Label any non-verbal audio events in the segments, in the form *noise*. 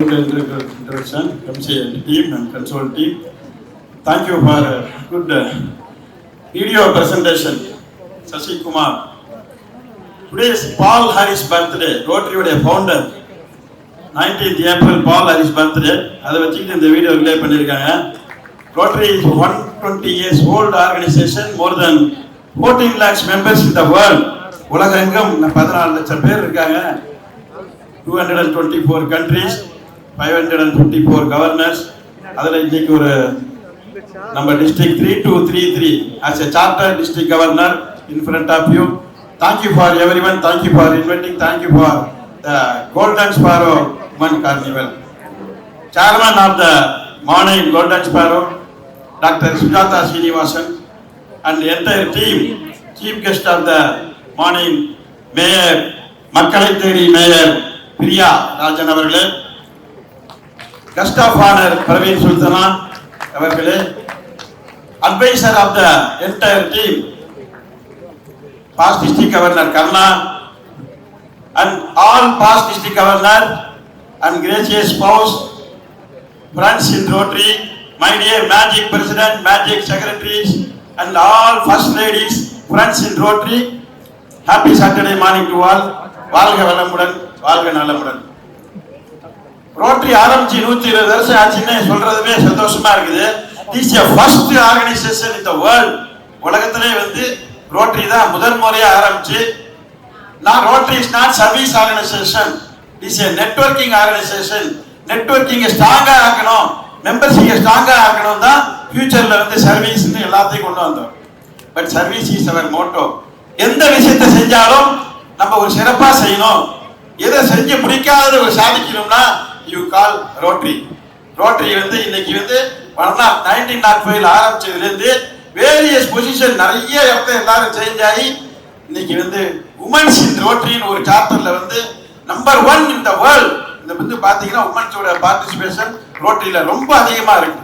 introduction, MCN team and console team. Thank you for a good uh, video presentation, Sashi Kumar. Today is Paul Harris birthday, Rotary founder. 19th April Paul Harris birthday. அதை வச்சுக்கிட்டு இந்த video relay பண்ணியிருக்காங்க Rotary is 120 years old organization, more than 14 lakhs members in the world. உலகெங்கும் பதினாலு லட்சம் பேர் இருக்காங்க five hundred and fifty four governors அதில் இன்னைக்கு ஒரு நம்ம district three two three three as a charter district governor in front of you thank you for every one thank you for inviting thank you for the golden sparrow woman carnival chairman of the morning golden sparrow doctor Sujatha Srinivasan and entire team chief guest of the morning mayor மக்களை தேடி mayor Priya Rajan அவர்களே. Guest of honour Praveen Sultana அவர்களே adviser of the entire team past district governor Karna and all past district governor and gracious bows friends in Rotary my dear magic president magic secretaries and all first ladies friends in Rotary happy Saturday morning to all வாழ்க வளமுடன் வாழ்க நலமுடன். Rotary ஆரம்பிச்சு நூத்தி இருபது வருஷம் ஆச்சுன்னு சொல்றதுமே சந்தோஷமா இருக்குது. இஸ் எ ஃபர்ஸ்ட் ஆர்கனைசேஷன் இந்த த வேர்ல்ட் உலகத்திலே வந்து ரோட்டரி தான் முதல் முறையா ஆரம்பிச்சு. நான் Rotary is not service organisation is a networking organisation networking ஸ்ட்ராங்கா ஆக்கணும். மெம்பர்ஷிப்பை ஸ்ட்ராங்கா ஆக்கணும் தான் ஃபியூச்சர்ல வந்து சர்வீஸ்னு எல்லாத்தையும் கொண்டு வந்தோம். But service is our motto எந்த விஷயத்தை செஞ்சாலும் நம்ம ஒரு சிறப்பாக செய்யணும். எதை செஞ்சு முடிக்காத ஒரு சாதிக்கணும்னா யூ கால் ரோட்டரி ரோட்டரி வந்து இன்னைக்கு வந்து நைன்டீன் நாட் ஃபைவ்ல ஆரம்பிச்சதுலேருந்து வேரியஸ் பொசிஷன் நிறைய இடத்துல எல்லாரும் சேஞ்ச் ஆகி இன்னைக்கு வந்து உமன்ஸ் இன் ரோட்டரின்னு ஒரு சாப்டர்ல வந்து number one in the world இந்த வந்து பாத்தீங்கன்னா உமன்ஸோட பார்ட்டிசிபேஷன் ரோட்டரியில ரொம்ப அதிகமா இருக்கு.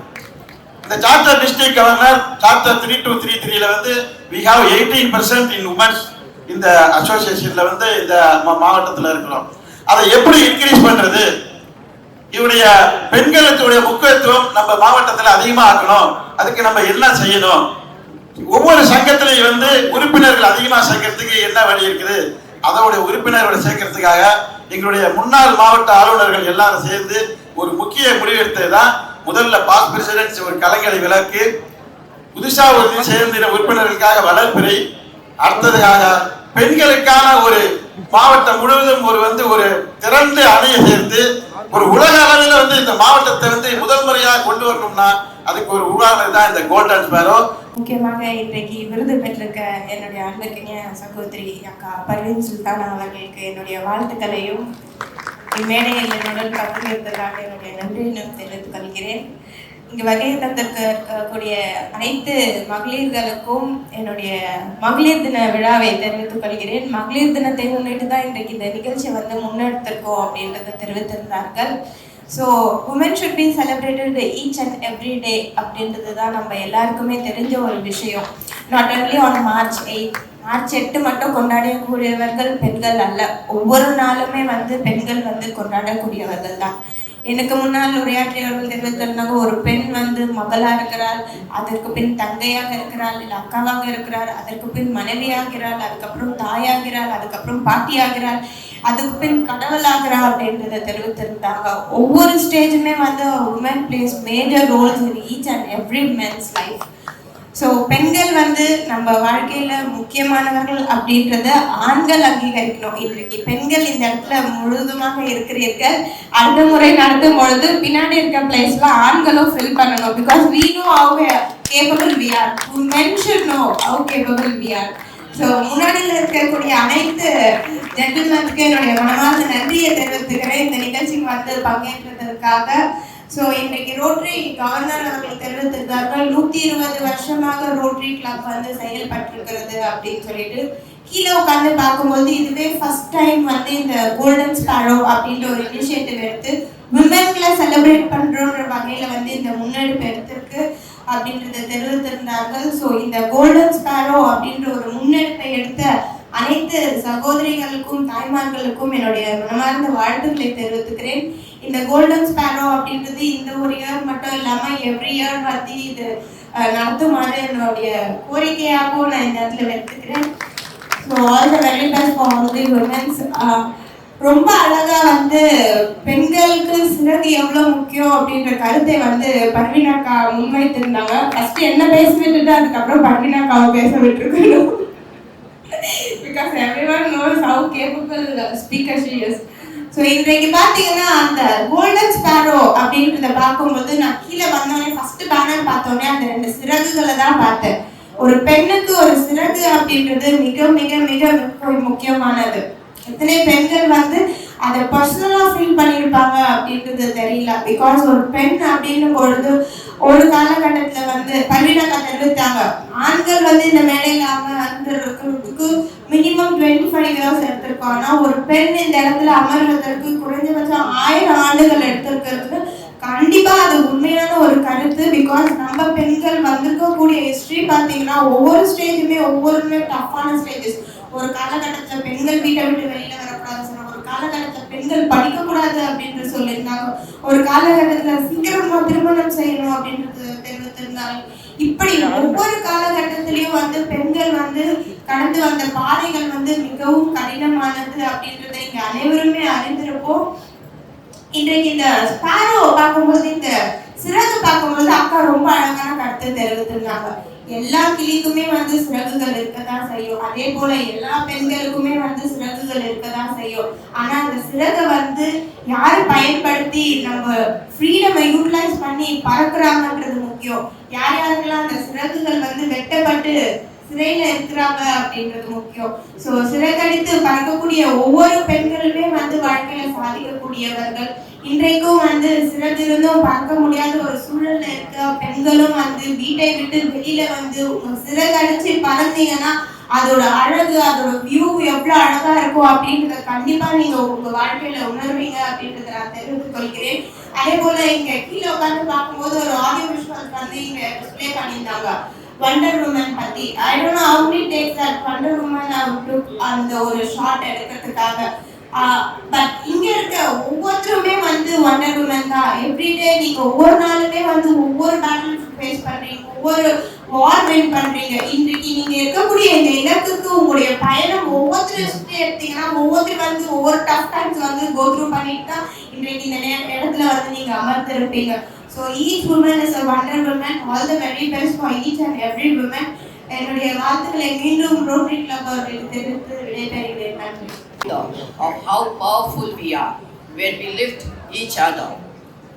இந்த chapter district governor chapter three two three த்ரீல வந்து we have eighteen percent in women's இந்த அசோசியேஷன்ல வந்து இந்த மாவட்டத்தில் இருக்கிறோம். அதை எப்படி இன்க்ரீஸ் பண்றது? இவருடைய பெண்களுடைய முக்கியத்துவம் நம்ம மாவட்டத்துல அதிகமா ஆக்கணும் அதுக்கு நம்ம என்ன செய்யணும்? ஒவ்வொரு சங்கத்திலையும் வந்து உறுப்பினர்கள் அதிகமா சேர்க்கறதுக்கு என்ன வழி இருக்குது? அதோடைய உறுப்பினர்களை சேர்க்கறதுக்காக எங்களுடைய முன்னாள் மாவட்ட ஆளுநர்கள் எல்லாரும் சேர்ந்து ஒரு முக்கிய முடிவெடுத்தது தான் முதல்ல பாஸ் பிரசிடென்ட்ஸ் ஒரு கலைஞரை விளக்கு புதுசா ஒரு சேர்ந்த உறுப்பினர்களுக்காக வளர்ப்பிறை அடுத்ததுக்காக பெண்களுக்கான ஒரு மாவட்டம் முழுவதும் ஒரு வந்து ஒரு திறந்து அணையை சேர்த்து ஒரு உலக அளவில் வந்து இந்த மாவட்டத்தை வந்து முதல் முறையாக கொண்டு வரணும்னா அதுக்கு ஒரு உதாரணம் தான் இந்த கோல்டன் ஸ்பேரோ முக்கியமாக இன்றைக்கு விருது பெற்றிருக்க என்னுடைய அன்பிற்கினிய சகோதரி அக்கா பர்வீன் சுல்தான் அவர்களுக்கு என்னுடைய வாழ்த்துக்களையும் இம்மேடையில் என்னுடன் பகிர்ந்ததற்காக என்னுடைய நன்றியினும் தெரிவித்துக் கொள்கிறேன். இங்கே வகை தந்திருக்கக்கூடிய அனைத்து மகளிர்களுக்கும் என்னுடைய மகளிர் தின விழாவை தெரிவித்துக் கொள்கிறேன். மகளிர் தினத்தை முன்னிட்டு தான் இன்றைக்கு இந்த நிகழ்ச்சி வந்து முன்னெடுத்திருக்கோம் அப்படின்றத தெரிவித்திருந்தார்கள். So women should be celebrated each and every day அப்படின்றது தான் நம்ம எல்லாருக்குமே தெரிஞ்ச ஒரு விஷயம். Not only on March eight March எட்டு மட்டும் கொண்டாடக்கூடியவர்கள் பெண்கள் அல்ல. ஒவ்வொரு நாளுமே வந்து பெண்கள் வந்து கொண்டாடக்கூடியவர்கள் தான். எனக்கு முன்னால் உரையாற்றியவர்கள் தெரிவித்திருந்தாங்க ஒரு பெண் வந்து மகளாக இருக்கிறாள். அதற்கு பின் தங்கையாக இருக்கிறாள் இல்லை அக்காவாக இருக்கிறாள் அதற்கு பின் மனைவியாகிறாள் அதுக்கப்புறம் தாயாகிறாள் அதுக்கப்புறம் பாட்டியாகிறாள் அதுக்கு பின் கடவுளாகிறாள் அப்படின்றத தெரிவித்திருந்தாங்க. ஒவ்வொரு ஸ்டேஜுமே வந்து women plays major roles in each and every men's life so பெண்கள் வந்து நம்ம வாழ்க்கையில முக்கியமானவர்கள் அப்படின்றத ஆண்கள் அங்கீகரிக்கணும். இன்றைக்கு பெண்கள் இந்த இடத்துல முழுதுமாக இருக்கிறீர்கள். அடுத்த முறை நடத்தும் பொழுது பின்னாடி இருக்க பிளேஸ்ல ஆண்களும் ஃபில் பண்ணணும். Because we know how capable we are mention should know how capable we so முன்னாடியில் இருக்கக்கூடிய அனைத்து ஜென்டில்மேனுக்கு என்னுடைய மனமார்ந்த நன்றியை தெரிவித்துக்கிறேன். இந்த நிகழ்ச்சிக்கு வந்து பங்கேற்றதற்காக ஸோ இன்றைக்கு ரோட்டரி கவர்னர் அவர்கள் தெரிவித்திருந்தார்கள். நூற்றி இருபது வருஷமாக ரோட்டரி கிளப் வந்து செயல்பட்டிருக்கிறது அப்படின்னு சொல்லிட்டு கீழே உட்காந்து பார்க்கும்போது இதுவே ஃபர்ஸ்ட் டைம் வந்து இந்த கோல்டன் ஸ்பாரோ அப்படின்ற ஒரு இனிஷியேட்டிவ் எடுத்து விமென்ல செலிப்ரேட் பண்ணுறோன்ற வகையில் வந்து இந்த முன்னெடுப்பு எடுத்திருக்கு அப்படின்றத தெரிவித்திருந்தார்கள். ஸோ இந்த கோல்டன் ஸ்பாரோ அப்படின்ற ஒரு முன்னெடுப்பை எடுத்த அனைத்து சகோதரிகளுக்கும் தாய்மார்களுக்கும் என்னுடைய மனமார்ந்த வாழ்த்துக்களை தெரிவித்துக்கிறேன். இந்த கோல்டன் ஸ்பேரோ அப்படின்றது இந்த ஒரு இயர் மட்டும் இல்லாமல் எவ்ரி இயர் வந்து இது நடத்துமாறு என்னுடைய கோரிக்கையாகவும் நான் இந்த இடத்துல வைத்துக்கிறேன். So all the very best for all the women's ரொம்ப அழகா வந்து பெண்களுக்கு சிறகு எவ்வளவு முக்கியம் அப்படின்ற கருத்தை வந்து பர்வீனாக்கா முன்வைத்திருந்தாங்க. ஃபர்ஸ்ட் என்ன பேச விட்டுட்டு அதுக்கப்புறம் பர்வீனாக்காவை பேச விட்டுருக்கணும். Because every one knows how capable speaker she is so இன்றைக்கு பார்த்தீங்கன்னா அந்த கோல்டன் ஸ்பேரோ அப்படின்றத பார்க்கும்போது நான் கீழே வந்தோடனே ஃபர்ஸ்ட் பேனர் பார்த்தோன்னே அந்த ரெண்டு சிறகுகளை தான் பார்த்தேன். ஒரு பெண்ணுக்கு ஒரு சிறகு அப்படின்றது மிக மிக மிக மிக முக்கியமானது. எத்தனை பெண்கள் வந்து அதை பர்சனலாக ஃபீல் பண்ணியிருப்பாங்க அப்படின்றது தெரியல. பிகாஸ் ஒரு பெண் அப்படின்னும் பொழுது ஒரு காலகட்டத்துல வந்து பல்வினக்கா எடுத்தாங்க ஆண்கள் வந்து இந்த மேடையில அமர்ந்திருக்கிறதுக்கு மினிமம் டுவெண்ட்டி ஃபைவ் இயர்ஸ் எடுத்திருக்கோம். ஆனா ஒரு பெண் இந்த இடத்துல அமர்வதற்கு குறைஞ்சபட்சம் ஆயிரம் ஆண்டுகள் எடுத்திருக்கிறது. கண்டிப்பா அது உண்மையான ஒரு கருத்து. பிகாஸ் நம்ம பெண்கள் வந்திருக்கக்கூடிய ஹிஸ்டரி பாத்தீங்கன்னா ஒவ்வொரு ஸ்டேஜுமே ஒவ்வொருமே டஃப்பான ஸ்டேஜஸ் ஒரு காலகட்டத்துல பெண்கள் வீட்டை விட்டு வெளியில வரக்கூடாது காலகட்டத்துல பெண்கள் படிக்கக்கூடாது அப்படின்னு சொல்லியிருந்தாங்க. ஒரு காலகட்டத்துல சீக்கிரமா திருமணம் செய்யணும் அப்படின்றது தெரிவித்திருந்தாங்க. இப்படி ஒவ்வொரு காலகட்டத்திலயும் வந்து பெண்கள் வந்து கடந்து வந்த பாதைகள் வந்து மிகவும் கடினமானது அப்படின்றத இங்க அனைவருமே அறிந்திருப்போம். இன்றைக்கு இந்த ஸ்பாரோ பார்க்கும்போது இந்த சிறகு பார்க்கும்போது அக்கா ரொம்ப அழகான கருத்து தெரிவித்திருந்தாங்க. எல்லா கிளிக்குமே வந்து சிறகுகள் இருக்கதான் செய்யும். அதே போல எல்லா பெண்களுக்குமே வந்து சிறகுகள் இருக்கதான் செய்யும். ஆனா அந்த சிறகை வந்து யாரு பயன்படுத்தி நம்ம ஃப்ரீடமை யூட்டிலைஸ் பண்ணி பறக்குறாங்கன்றது முக்கியம். யார் யாருக்கெல்லாம் அந்த சிறகுகள் வந்து வெட்டப்பட்டு சிறையில இருக்கிறாங்க அப்படின்றது முக்கியம். சோ சிறகடித்து பறக்கக்கூடிய ஒவ்வொரு பெண்களுமே வந்து வாழ்க்கையில சாதிக்கக்கூடியவர்கள். இன்றைக்கும் வந்து சில இருந்தும் பறக்க முடியாத ஒரு சூழல்ல இருக்க பெண்களும் வந்து வீட்டை விட்டு வெளியில வந்து சிறகடிச்சு பறந்தீங்கன்னா அதோட அழகு அதோட வியூ எவ்வளவு அழகா இருக்கும் அப்படின்றத கண்டிப்பா நீங்க உங்க வாழ்க்கையில உணர்வீங்க அப்படின்றத நான் தெரிவித்துக் கொள்கிறேன். அதே போல இங்க கீழே உட்காந்து பார்க்கும்போது ஒரு ஆடியோ விஷுவல் வந்து இங்க டிஸ்ப்ளே பண்ணியிருந்தாங்க. வண்டர் உமன் பத்தி. I don't know how many takes that Wonder Woman took அந்த ஒரு ஷாட் எடுக்கிறதுக்காக. பட் இங்க இருக்க ஒவ்வொருத்தருமே வந்து வண்டர் உமன் தான். எவ்ரிடே நீங்க ஒவ்வொரு நாளுமே வந்து ஒவ்வொரு பேட்டில் ஃபேஸ் பண்றீங்க ஒவ்வொரு வார் வின் பண்றீங்க. இன்றைக்கு நீங்க இருக்கக்கூடிய இந்த இலக்குக்கு உங்களுடைய பயணம் ஒவ்வொருத்தரும் எடுத்தீங்கன்னா ஒவ்வொருத்தரும் வந்து ஒவ்வொரு டஃப் டைம்ஸ் வந்து கோத்ரூ பண்ணிட்டு தான் இன்றைக்கு இந்த இடத்துல வந்து நீங்க அமர்ந்திருப்பீங்க. So each woman is a wonder woman all the very best for each and every woman என்னுடைய வாழ்த்துக்களை மீண்டும் ரோட்டரி கிளப் அவர்களுக்கு தெரிவித்து விடைபெறுகிறேன். Of how powerful we are when we lift each other.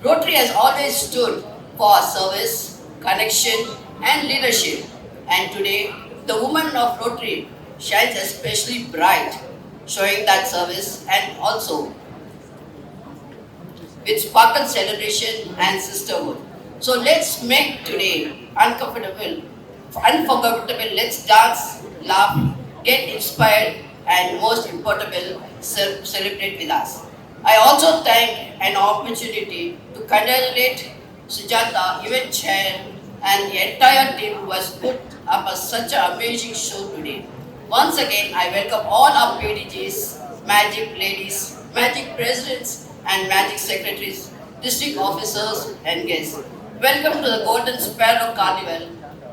Rotary has always stood for service, connection, and leadership. And today, the woman of Rotary shines especially bright, showing that service and also with sparkle celebration and sisterhood. So let's make today uncomfortable, unforgettable. Let's dance, laugh, get inspired, and most important, celebrate with us. I also thank an opportunity to congratulate Sujata, event chair, and the entire team who has put up a, such an amazing show today. Once again, I welcome all our PDGs, magic ladies, magic presidents, and magic secretaries, district officers, and guests. Welcome to the Golden Sparrow Carnival.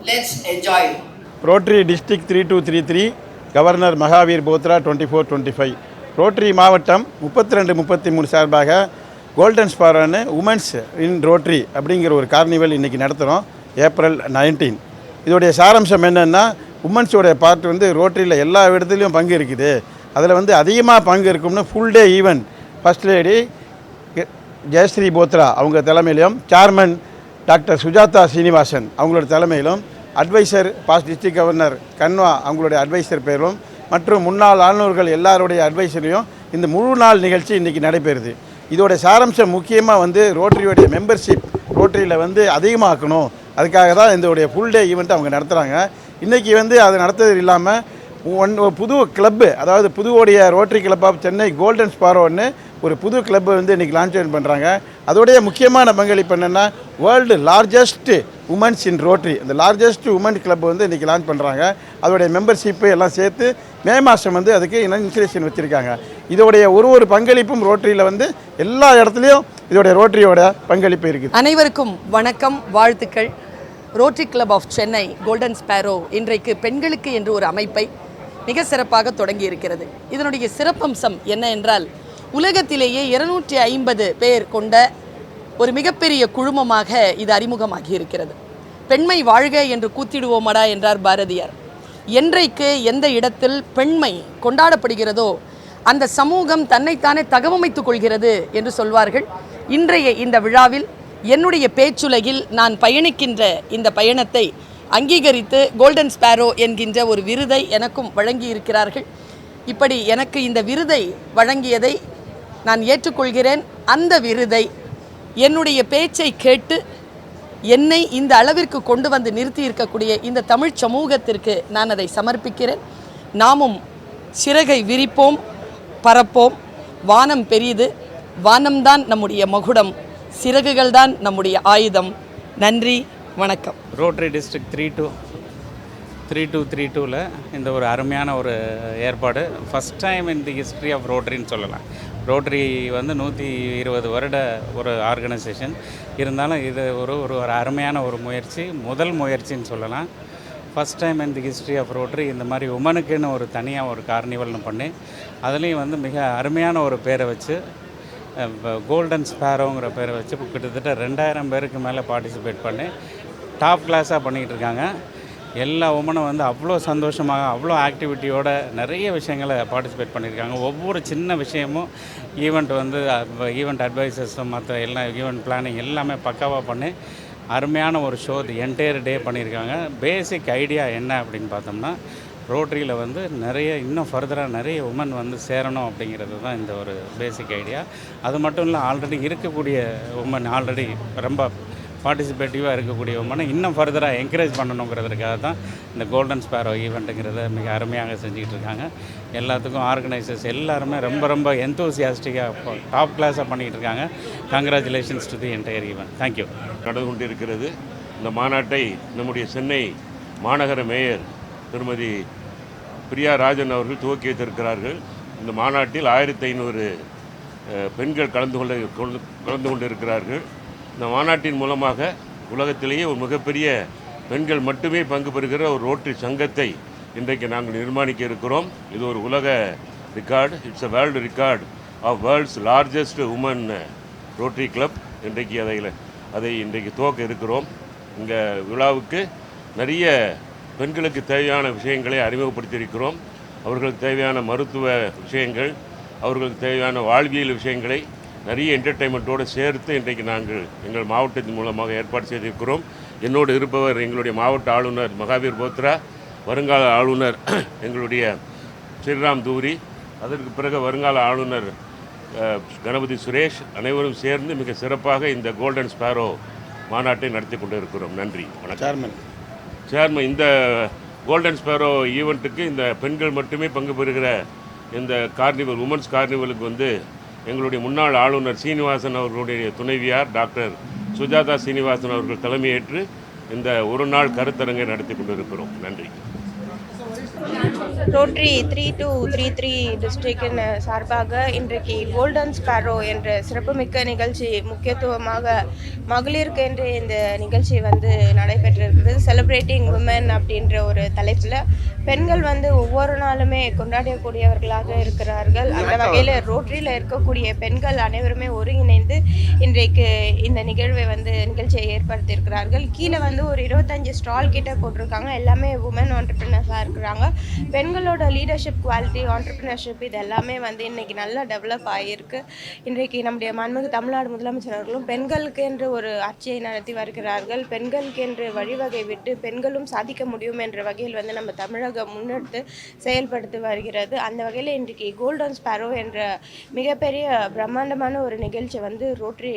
Let's enjoy. Rotary District 3233 governor Mahaveer Bothra twenty four twenty five. Rotary மாவட்டம் முப்பத்தி ரெண்டு முப்பத்தி மூணு சார்பாக golden ஸ்பாரன்னு women's in Rotary அப்படிங்கிற ஒரு carnival இன்றைக்கி நடத்துகிறோம் ஏப்ரல் நைன்டீன் இதோடைய சாராம்சம் என்னென்னா உமன்ஸோடைய பார்ட் வந்து ரோட்டரியில் எல்லா இடத்துலையும் பங்கு இருக்குது. அதில் வந்து அதிகமாக பங்கு இருக்கும்னு full day event first lady Jayashree Bothra அவங்க தலைமையிலும் சேர்மன் டாக்டர் சுஜாதா சீனிவாசன் அவங்களோட தலைமையிலும் advisor past district governor Kanva அவங்களுடைய அட்வைசர் பேரும் மற்றும் முன்னாள் ஆளுநர்கள் எல்லாருடைய அட்வைசரையும் இந்த முழு நாள் நிகழ்ச்சி இன்றைக்கி நடைபெறுது. இதோட சாரம்சம் முக்கியமாக வந்து ரோட்டரியோடைய மெம்பர்ஷிப் ரோட்டரியில் வந்து அதிகமாக்கணும். அதுக்காக தான் இதோடைய ஃபுல் டே ஈவெண்ட் அவங்க நடத்துகிறாங்க இன்றைக்கி வந்து அது நடத்துறது இல்லாமல் ஒன் புது கிளப்பு அதாவது புதுவோடைய Rotary club of Chennai golden ஸ்பாரோன்னு ஒரு புது கிளப்பு வந்து இன்றைக்கி லான்ச் பண்ணுறாங்க அதோடைய முக்கியமான பங்களிப்பு என்னென்னா world largest women's in Rotary இந்த லார்ஜஸ்ட் உமன் கிளப் வந்து இன்றைக்கி லான்ச் பண்ணுறாங்க அதோடைய மெம்பர்ஷிப்பு எல்லாம் சேர்த்து மே மாதம் வந்து அதுக்கு இன்ஸ்பிரேஷன் வச்சுருக்காங்க. இதோடைய ஒரு ஒரு பங்களிப்பும் ரோட்டரியில் வந்து எல்லா இடத்துலையும் இதோடைய ரோட்டரியோட பங்களிப்பு இருக்குது. அனைவருக்கும் வணக்கம் வாழ்த்துக்கள். Rotary club of Chennai golden sparrow இன்றைக்கு பெண்களுக்கு என்று ஒரு அமைப்பை மிக சிறப்பாக தொடங்கி இருக்கிறது இதனுடைய சிறப்பம்சம் என்ன என்றால் உலகத்திலேயே இருநூற்றி ஐம்பது பேர் கொண்ட ஒரு மிகப்பெரிய குழுமமாக இது அறிமுகமாகி இருக்கிறது பெண்மை வாழ்க என்று கூத்திடுவோமடா என்றார் பாரதியார். என்றைக்கு எந்த இடத்தில் பெண்மை கொண்டாடப்படுகிறதோ அந்த சமூகம் தன்னைத்தானே தகவமைத்துக் கொள்கிறது என்று சொல்வார்கள். இன்றைய இந்த விழாவில் என்னுடைய பேச்சுலகில் நான் பயணிக்கின்ற இந்த பயணத்தை அங்கீகரித்து கோல்டன் ஸ்பேரோ என்கின்ற ஒரு விருதை எனக்கும் வழங்கி இருக்கிறார்கள் இப்படி எனக்கு இந்த விருதை வழங்கியதை நான் ஏற்றுக்கொள்கிறேன் அந்த விருதை. என்னுடைய பேச்சை கேட்டு என்னை இந்த அளவிற்கு கொண்டு வந்து நிறுத்தி இருக்கக்கூடிய இந்த தமிழ் சமூகத்திற்கு நான் அதை சமர்ப்பிக்கிறேன். நாமும் சிறகை விரிப்போம் பரப்போம். வானம் பெரியது. வானம்தான் நம்முடைய மகுடம். சிறகுகள் தான் நம்முடைய ஆயுதம். நன்றி வணக்கம். Rotary district three two three two three டூவில் இந்த ஒரு அருமையான ஒரு ஏற்பாடு. First time in the history of ரோட்ரின்னு சொல்லலாம். ரோட்ரி வந்து நூற்றி இருபது வருட ஒரு ஆர்கனைசேஷன். இருந்தாலும் இது ஒரு ஒரு ஒரு அருமையான ஒரு முயற்சி முதல் முயற்சின்னு சொல்லலாம். First time in the history of Rotary இந்த மாதிரி உமனுக்குன்னு ஒரு தனியாக ஒரு கார்னிவல்னு பண்ணி அதுலேயும் வந்து மிக அருமையான ஒரு பேரை வச்சு கோல்டன் ஸ்பேரோங்கிற பேரை வச்சு கிட்டத்தட்ட ரெண்டாயிரம் பேருக்கு மேலே பார்ட்டிசிபேட் பண்ணி டாப் கிளாஸாக பண்ணிகிட்டு இருக்காங்க. எல்லா உமனும் வந்து அவ்வளோ சந்தோஷமாக அவ்வளோ ஆக்டிவிட்டியோட நிறைய விஷயங்களை பார்ட்டிசிபேட் பண்ணியிருக்காங்க. ஒவ்வொரு சின்ன விஷயமும் ஈவெண்ட் வந்து ஈவெண்ட் அட்வைசர்ஸும் மற்ற எல்லா ஈவெண்ட் பிளானிங் எல்லாமே பக்காவாக பண்ணி அருமையான ஒரு ஷோ தி என்டையர் டே பண்ணியிருக்காங்க. பேசிக் ஐடியா என்ன அப்படின்னு பார்த்தோம்னா ரோட்டரியில் வந்து நிறைய இன்னும் ஃபர்தராக நிறைய உமன் வந்து சேரணும் அப்படிங்கிறது தான் இந்த ஒரு பேசிக் ஐடியா அது மட்டும் இல்லை ஆல்ரெடி இருக்கக்கூடிய உமன் ஆல்ரெடி ரொம்ப பார்ட்டிசிபேட்டிவாக இருக்கக்கூடிய உமனை இன்னும் ஃபர்தராக என்கரேஜ் பண்ணணுங்கிறதுக்காக தான் இந்த கோல்டன் ஸ்பேரோ ஈவெண்ட்டுங்கிறத மிக அருமையாக செஞ்சுக்கிட்டு இருக்காங்க எல்லாத்துக்கும் ஆர்கனைசர்ஸ் எல்லாருமே ரொம்ப ரொம்ப எந்தூசியாஸ்டிக்காக டாப் கிளாஸாக பண்ணிக்கிட்டு இருக்காங்க congratulations to the entire event thank you நடந்து கொண்டிருக்கிறது. இந்த மாநாட்டை நம்முடைய சென்னை மாநகர மேயர் திருமதி பிரியா ராஜன் அவர்கள் துவக்கி வைத்திருக்கிறார்கள். இந்த மாநாட்டில் ஆயிரத்தி ஐநூறு பெண்கள் கலந்து கொள்ள கொண்டு- கலந்து கொண்டிருக்கிறார்கள். இந்த மாநாட்டின் மூலமாக உலகத்திலேயே ஒரு மிகப்பெரிய பெண்கள் மட்டுமே பங்கு பெறுகிற ஒரு ரோட்டரி சங்கத்தை இன்றைக்கு நாங்கள் நிர்மாணிக்க இருக்கிறோம். இது ஒரு உலக record it's a world record of world's largest women Rotary club இன்றைக்கு அதை அதை இன்றைக்கு துவக்க இருக்கிறோம். இங்கே விழாவுக்கு நிறைய பெண்களுக்கு தேவையான விஷயங்களை அறிமுகப்படுத்தியிருக்கிறோம். அவர்களுக்கு தேவையான மருத்துவ விஷயங்கள் அவர்களுக்கு தேவையான வாழ்வியல் விஷயங்களை நிறைய என்டர்டெயின்மெண்ட்டோடு சேர்த்து இன்றைக்கு நாங்கள் எங்கள் மாவட்டத்தின் மூலமாக ஏற்பாடு செய்திருக்கிறோம். என்னோடு இருப்பவர் எங்களுடைய மாவட்ட ஆளுநர் மகாவீர் போத்ரா வருங்கால ஆளுநர் *clears throat* எங்களுடைய ஸ்ரீராம் தூரி அதற்கு பிறகு வருங்கால ஆளுநர் கணபதி சுரேஷ் அனைவரும் சேர்ந்து மிக சிறப்பாக இந்த கோல்டன் ஸ்பேரோ மாநாட்டை நடத்தி கொண்டு இருக்கிறோம் நன்றி. வணக்கம். சேர்மன் சேர்மன் இந்த கோல்டன் ஸ்பேரோ ஈவெண்ட்டுக்கு இந்த பெண்கள் மட்டுமே பங்கு பெறுகிற இந்த கார்னிவல் உமன்ஸ் கார்னிவலுக்கு வந்து எங்களுடைய முன்னாள் ஆளுநர் சீனிவாசன் அவர்களுடைய துணைவியார் டாக்டர் சுஜாதா சீனிவாசன் அவர்கள் தலைமையேற்று இந்த ஒரு நாள் கருத்தரங்கை நடத்தி கொண்டிருக்கிறோம். நன்றி. Rotary three two three three டிஸ்ட்ரிக்டின் சார்பாக இன்றைக்கு கோல்டன் ஸ்பேரோ என்ற சிறப்புமிக்க நிகழ்ச்சி முக்கியத்துவமாக மகளிருக்கு என்று இந்த நிகழ்ச்சி வந்து நடைபெற்றிருக்கிறது செலிப்ரேட்டிங் உமன் அப்படின்ற ஒரு தலைப்பில் பெண்கள் வந்து ஒவ்வொரு நாளுமே கொண்டாடக்கூடியவர்களாக இருக்கிறார்கள். அந்த வகையில் ரோட்டரியில் இருக்கக்கூடிய பெண்கள் அனைவருமே ஒருங்கிணைந்து இன்றைக்கு இந்த நிகழ்வை வந்து நிகழ்ச்சியை ஏற்படுத்தியிருக்கிறார்கள். கீழே வந்து ஒரு இருபத்தஞ்சு ஸ்டால் கிட்ட போட்டிருக்காங்க. எல்லாமே உமன் ஆண்டர்பிரினர்ஸாக இருக்கிறாங்க பெண்களோட லீடர்ஷிப் குவாலிட்டி ஆண்டர்பிரினர்ஷிப் இது எல்லாமே வந்து இன்றைக்கி நல்லா டெவலப் ஆகியிருக்கு இன்றைக்கு நம்முடைய மன்மிகு தமிழ்நாடு முதலமைச்சர் அவர்களும் பெண்களுக்கு என்று ஒரு ஆட்சியை நடத்தி வருகிறார்கள். பெண்களுக்கு என்று வழிவகை விட்டு பெண்களும் சாதிக்க முடியும் என்ற வகையில் வந்து நம்ம தமிழகம் முன்னெடுத்து செயல்படுத்தி வருகிறது. அந்த வகையில் இன்றைக்கு கோல்டன் ஸ்பேரோ என்ற மிகப்பெரிய பிரம்மாண்டமான ஒரு நிகழ்ச்சி வந்து ரோட்டரி